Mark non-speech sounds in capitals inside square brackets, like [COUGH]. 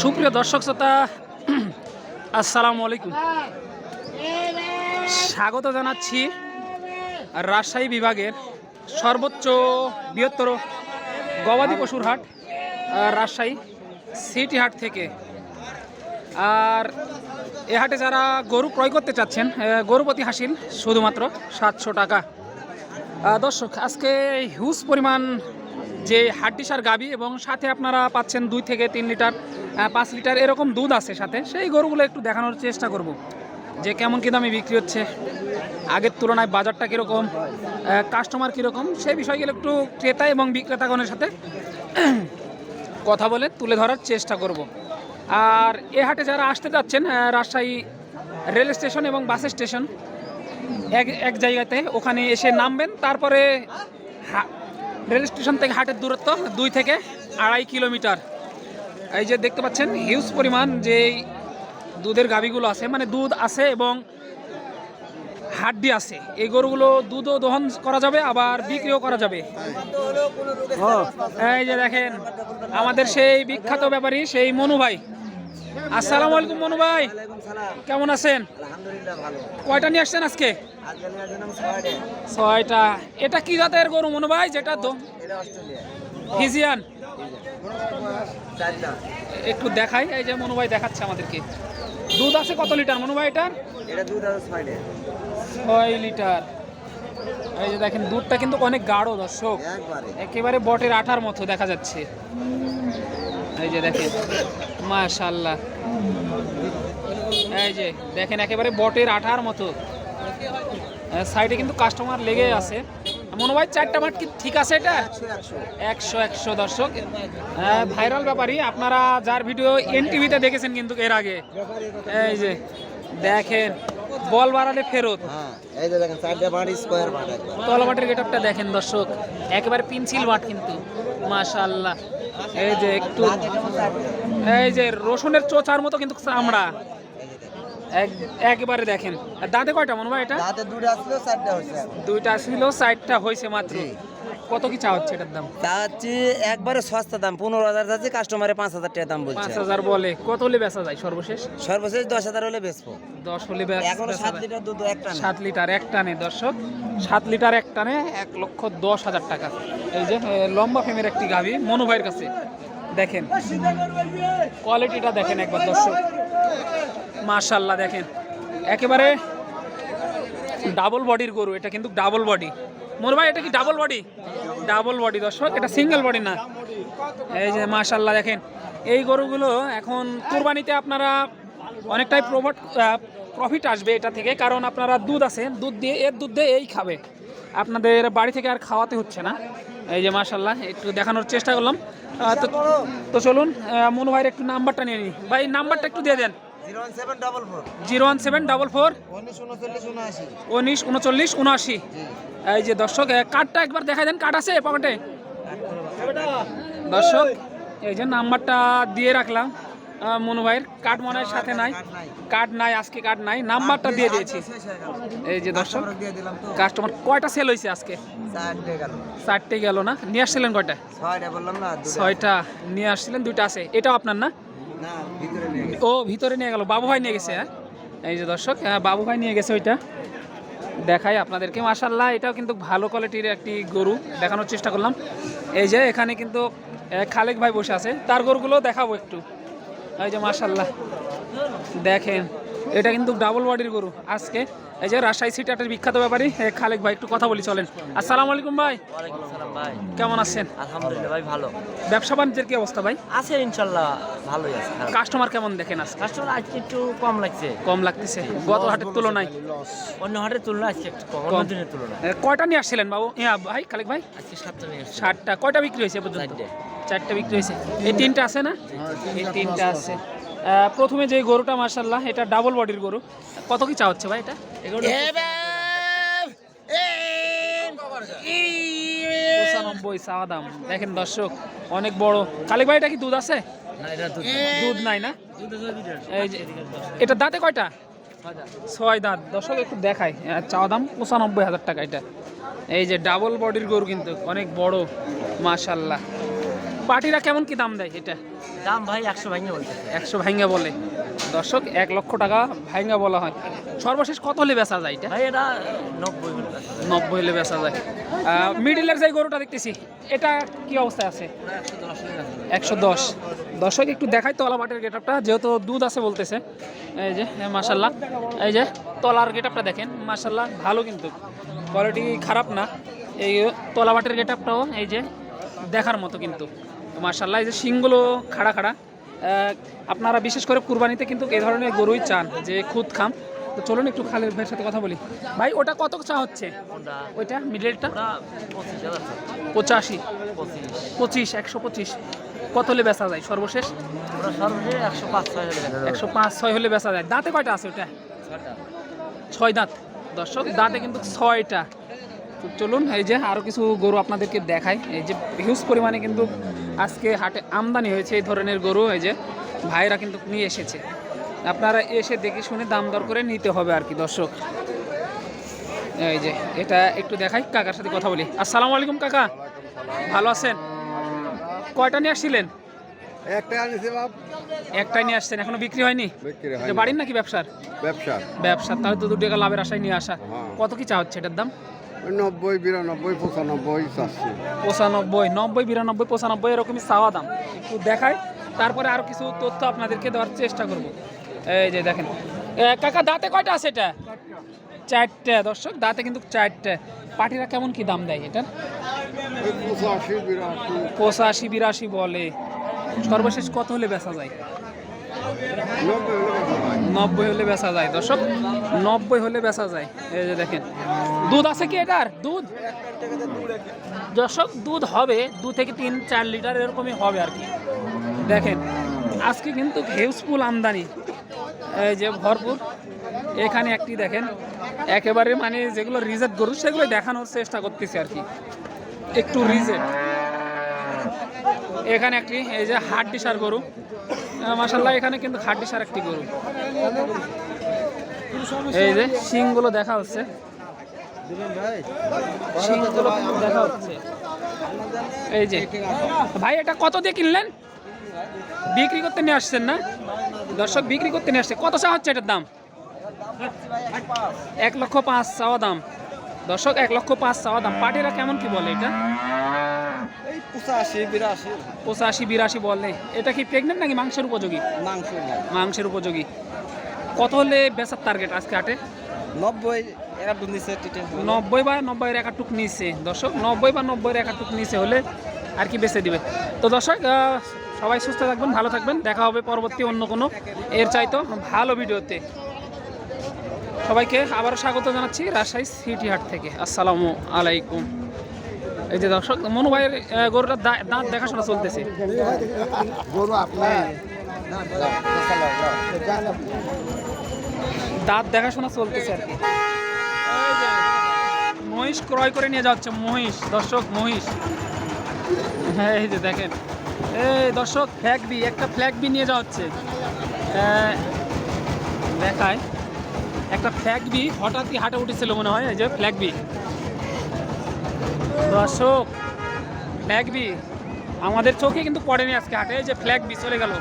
সুপ্রিয় দর্শক শ্রোতা আসসালামু আলাইকুম। স্বাগত জানাচ্ছি রাজশাহী বিভাগের সর্বোচ্চ বৃহত্তর গবাদি পশুর হাট রাজশাহী সিটি হাট থেকে। আর এ হাটে যারা গরু ক্রয় করতে চাচ্ছেন আহ, গরু প্রতি হাসিল শুধুমাত্র সাতশো টাকা। দর্শক আজকে হিউজ পরিমাণ যে হাড্ডিসার গাবি এবং সাথে আপনারা পাচ্ছেন দুই থেকে তিন লিটার পাঁচ লিটার এরকম দুধ আছে সাথে, সেই গরুগুলো একটু দেখানোর চেষ্টা করব যে কেমন কী দামে বিক্রি হচ্ছে, আগের তুলনায় বাজারটা কীরকম কাস্টমার কীরকম, সেই বিষয়গুলো একটু ক্রেতা এবং বিক্রেতাগণের সাথে [CLEARS THROAT] কথা বলে তুলে ধরার চেষ্টা করব। আর এ হাটে যারা আসতে যাচ্ছেন রাজশাহী রেল স্টেশন এবং বাস স্টেশন, এক এক জায়গাতে ওখানে এসে নামবেন, তারপরে রেল স্টেশন থেকে হাটের দূরত্ব দুই থেকে আড়াই কিলোমিটার। এই যে দেখতে পাচ্ছেন হিউজ পরিমাণ যে দুধের গাভিগুলো আছে মানে দুধ আছে এবং হাড্ডি আছে। এই গরুগুলো দুধও দহন করা যাবে আবার বিক্রিও করা যাবে। এই যে দেখেন আমাদের সেই বিখ্যাত ব্যাপারী সেই মনু ভাই। আসসালামু আলাইকুম মনু ভাই। কেমন আছেন? কয়টা নিয়ে আসছেন আজকে? ছয়টা। এটা কি জাতের গরু মনু ভাই যেটা ফিজিয়ান? একটু দেখাই এই যে মনু ভাই দেখাচ্ছে আমাদেরকে। দুধ আছে কত লিটার মনু ভাই এটার? এটা দুধ আছে ছয়ডে ছয় লিটার। এই যে দেখেন দুধটা কিন্তু অনেক গাঢ় দর্শক। একেবারে। বটের আঠার মতো দেখা যাচ্ছে। এই যে দেখেন মাশাল্লাহ এই যে দেখেন একেবারে বটের আঠার মতো। সাইডে কিন্তু কাস্টমার লেগে আছে। মনে হয় চারটা মাঠ কি ঠিক আছে এটা? একশো একশো দর্শক। ভাইরাল ব্যাপারই আপনারা যার ভিডিও এন টিভিতে দেখেছেন কিন্তু এর আগে। এই যে দেখেন বল বাড়ালে ফেরত। হ্যাঁ এই যে দেখেন চারটা মাঠ স্কোয়ার মাঠ একবার তলমাটের গেটআপটা দেখেন দর্শক একেবারে পিনসিল মাঠ কিন্তু মাশাআল্লাহ। এই যে একটু এই যে রসুনের চোচার মতো কিন্তু চামড়া। এক একবারে দেখেন। আর দাঁতে কয়টা মনে হয় এটা? রাতে দুটো আসলো চারটা এখন। দুইটা ছিল সাইডটা হয়েছে মাত্র। কত কি চা হচ্ছে এটার দাম? তা হচ্ছে একবারে সস্তা দাম পনেরো হাজার যাচ্ছে কাস্টমারে পাঁচ হাজার টাকা দাম বলছে। পাঁচ হাজার বলে। কত হলে বেচা যায় সর্বশেষ? সর্বশেষ দশ হাজার হলে বেচবো। দশ হলে এখনও সাত লিটার দুধ একটা না সাত লিটার এক টানে দর্শক। সাত লিটার এক টানে এক লক্ষ দশ হাজার টাকা। এই যে লম্বা ফেমের একটি গাভি মনু ভাইয়ের কাছে। দেখেন। কোয়ালিটিটা দেখেন একবার, দর্শক। মার্শাল্লাহ দেখেন। একেবারে ডাবল বডির গরু, এটা কিন্তু ডাবল বডি মনু ভাই, এটা কি ডাবল বডি ডাবল বডি দর্শক, এটা সিঙ্গেল বডি না। এই যে মার্শাল্লাহ দেখেন। এই গরুগুলো এখন কুরবানিতে আপনারা অনেকটাই প্রফিট প্রফিট আসবে এটা থেকে, কারণ আপনারা দুধ আছে, দুধ দিয়ে, এর দুধ দিয়ে এই খাবে। আপনাদের বাড়ি থেকে আর খাওয়াতে হচ্ছে না। এই যে মার্শাল্লাহ একটু দেখানোর চেষ্টা করলাম। তো তো চলুন মনু ভাইয়ের একটু নাম্বারটা নিয়ে নিই ভাই নাম্বারটা একটু দিয়ে দেন। Zero one seven double four. উনিশ উনচল্লিশ উনআশি। এই যে দর্শক কার্ডটা একবার দেখা দেন কার্ড আছে পকেটে দর্শক এই যে নাম্বারটা দিয়ে রাখলাম। মনু ভাইয়ের কার্ড মনে হয় সাথে নাই। কার্ড নাই। আজকে কার্ড নাই। নাম্বারটা দিয়ে দিয়েছি। এই যে দর্শক কাস্টমার কয়টা সেল হয়েছে আজকে? চারটে গেল। না? নিয়ে আসছিলেন কয়টা? ছয়টা নিয়ে আসছিলেন দুইটা আছে। এটাও আপনার না? ও ভিতরে নিয়ে গেল। বাবু ভাই নিয়ে গেছে হ্যাঁ? এই যে দর্শক হ্যাঁ বাবু ভাই নিয়ে গেছে ওইটা। দেখাই আপনাদেরকে। মাশাল্লাহ এটাও কিন্তু ভালো কোয়ালিটির একটি গরু দেখানোর চেষ্টা করলাম। এই যে এখানে কিন্তু খালেক ভাই বসে আছে। তার গরুগুলো দেখাবো একটু। এই যে মাশাল্লাহ দেখেন এটা কিন্তু ডাবল বডির গরু। আজকে এই যে রাজশাহী সিটাটের বিখ্যাত ব্যাপারী এ, খালেক ভাই একটু কথা বলি চলেন। আসসালামু আলাইকুম ভাই। ভাই। কেমন আছেন? আলহামদুলিল্লাহ ভাই ভালো। ব্যবসা বাণিজ্যের কি অবস্থা ভাই? আছে ইনশাল্লাহ ভালোই আছে কাস্টমার কেমন দেখেন আজকে? কাস্টমার আজকে একটু কম লাগছে। কম লাগতেছে। গত হাটের তুলনায়? অন্য হাটের তুলনায় আজকে একটু কম। অন্য দিনের তুলনায়। কয়টা নিয়ে আসছিলেন বাবু? হ্যাঁ ভাই খালেক ভাই? আজকে সাতটা নিয়ে ষাটটা কয়টা বিক্রি হয়েছে পর্যন্ত? চারটে। বিক্রি হয়েছে। এই তিনটা আছে না? এই তিনটা আছে। আহ, প্রথমে যে গরুটা মার্শাল্লাহ এটা ডাবল বডির গরু। কত কি চা হচ্ছে ভাই এটা? পঁচানব্বই চা দাম। দেখেন দর্শক অনেক বড়। খালেক ভাই এটা কি দুধ আছে? দুধ দুধ নাই না? এই যে এটা দাঁতে কয়টা? ছয় দাঁত। দর্শক একটু দেখাই। চাওয়া দাম পঁচানব্বই হাজার টাকা এটা। এই যে ডাবল বডির গরু কিন্তু অনেক বড় মাশাল্লাহ পাটিরা কেমন কি দাম দেয় এটা? দাম ভাই একশো ভাঙে বলতেছে একশো ভাইঙ্গা বলে। দর্শক এক লক্ষ টাকা ভাইঙ্গা বলা হয়। সর্বশেষ কত হলে বেচা যায় এটা? ভাই এটা নব্বই নব্বই হলে বেচা যায়। মিডিলের যে গরুটা দেখতেছি এটা কি অবস্থায় আছে? একশো দশ দর্শক একটু দেখাই তলা মাটির গেট আপটা যেহেতু দুধ আছে বলতেছে। এই যে মাসাল্লাহ এই যে তলার গেটআপটা দেখেন। মাসাল্লাহ ভালো কিন্তু। কোয়ালিটি খারাপ না। এই তলা মাটির গেটআপটাও এই যে দেখার মতো কিন্তু। মাসাল্লাহ এই যে শিংগুলো খাড়া খাড়া আপনারা বিশেষ করে কুরবানিতে কিন্তু এই ধরনের গরুই চান যে খুদ খাম। তো চলুন একটু খালের ভাইয়ের সাথে কথা বলি। ভাই ওটা কত চা হচ্ছে? ওইটা মিডলটা? পঁচিশ পঁচাশি। একশো পঁচিশ। কত হলে বেচা যায় সর্বশেষ? একশো পাঁচ ছয় হলে বেচা যায়। দাঁতে কয়টা আছে ওটা? ছয় দাঁত। দর্শক দাঁতে কিন্তু ছয়টা। তো চলুন এই যে আরও কিছু গরু আপনাদেরকে দেখাই। এই যে হিউজ পরিমাণে কিন্তু আজকে হাটে আমদানি হয়েছে এই ধরনের গরু এই যে ভাইরা কিন্তু নিয়ে এসেছে। আপনারা এসে দেখে শুনে দাম দর করে নিতে হবে আর কি দর্শক। এই যে এটা একটু দেখাই কাকার সাথে কথা বলি। আসসালামু আলাইকুম কাকা। ভালো আছেন? কয়টা নিয়ে আসছিলেন? একটাই নিয়ে আসছেন এখনও বিক্রি হয়নি? বাড়ির নাকি ব্যবসার? ব্যবসা ব্যবসা তাহলে তো দু টাকা লাভের আশায় নিয়ে আসা। হ্যাঁ। কত কি চা হচ্ছে এটার দাম? নব্বই বিরানব্বই পঁচানব্বই চারশি পঁচানব্বই নব্বই বিরানব্বই পঁচানব্বই এরকমই চাওয়া দাম। একটু দেখাই তারপরে আরও কিছু তথ্য আপনাদেরকে দেওয়ার চেষ্টা করব। এই যে দেখেন কাকা দাঁতে কয়টা আছে এটা? চারটে দর্শক দাঁতে কিন্তু চারটে। পাটিরা কেমন কি দাম দেয় এটা? পঁচাশি বিরাশি। বলে। সর্বশেষ কত হলে বেচা যায়। নব্বই হলে বেচা যায়। দর্শক, নব্বই হলে বেচা যায়। এই যে দেখেন, দুধ আছে কি এটার? দুধ? দর্শক, দুধ হবে, দু থেকে তিন, চার লিটার এরকমই হবে আর কি। দেখেন, আজকে কিন্তু হেউসফুল আমদানি। এই যে ভরপুর। এখানে একটি দেখেন, একেবারে মানে যেগুলো রিজেক্ট গরু সেগুলো দেখানোর চেষ্টা করতেছি আর কি। একটু রিজেক্ট এখানে একটি, এই যে হাট ডিসার গরু। মাসাল্লাহ এখানে কিন্তু হাট ডিসার একটি গরু। এই যে শিংগুলো দেখা হচ্ছে। শিংগুলো দেখা হচ্ছে। এই যে, ভাই, এটা কত দিয়ে কিনলেন? বিক্রি করতে নিয়ে আসছেন না? দর্শক, বিক্রি করতে নিয়ে আসছে। কত চা হচ্ছে এটার দাম? এক লক্ষ পাঁচ চাওয়া দাম। দর্শক, এক লক্ষ পাঁচ চাওয়া দাম। পাটিরা কেমন কি বলে এটা? এই পঁচাশি বিরাশি। পঁচাশি বিরাশি বলে এটা কি প্রেগনেন্ট নাকি মাংসের উপযোগী? মাংস মাংসের উপযোগী। কত হলে বেচার টার্গেট আজকে হাটে? নব্বই দুধ নব্বই বা নব্বইয়ের একাটুক নিচে। দর্শক নব্বই বা নব্বইয়ের একাটুক নিচে হলে আর কি বেচে দিবে? তো দর্শক সবাই সুস্থ থাকবেন ভালো থাকবেন। দেখা হবে পরবর্তী অন্য কোনো এর চাইতো ভালো ভিডিওতে। সবাইকে আবারও স্বাগত জানাচ্ছি রাজশাহী সিটি হাট থেকে। আসসালামু আলাইকুম। এই যে দর্শক মনু ভাইয়ের গরুটার দাঁত দেখাশোনা চলতেছে। গরু আপনার দাঁত দেখাশোনা চলতেছে আর কি। মহিষ ক্রয় করে নিয়ে যাচ্ছে মহিষ দর্শক মহিষ। হ্যাঁ এই যে দেখেন। এই দর্শক ফ্ল্যাগ বি একটা ফ্ল্যাগ বি নিয়ে যাওয়া হচ্ছে দেখায়। একটা ফ্ল্যাগ বি হঠাৎই হাটে উঠেছিল মনে হয় এই যে ফ্ল্যাগ বি দর্শক ফ্ল্যাগবি আমাদের চোখে কিন্তু পড়েনি আজকে হাটে যে ফ্ল্যাগ বি চলে গেল।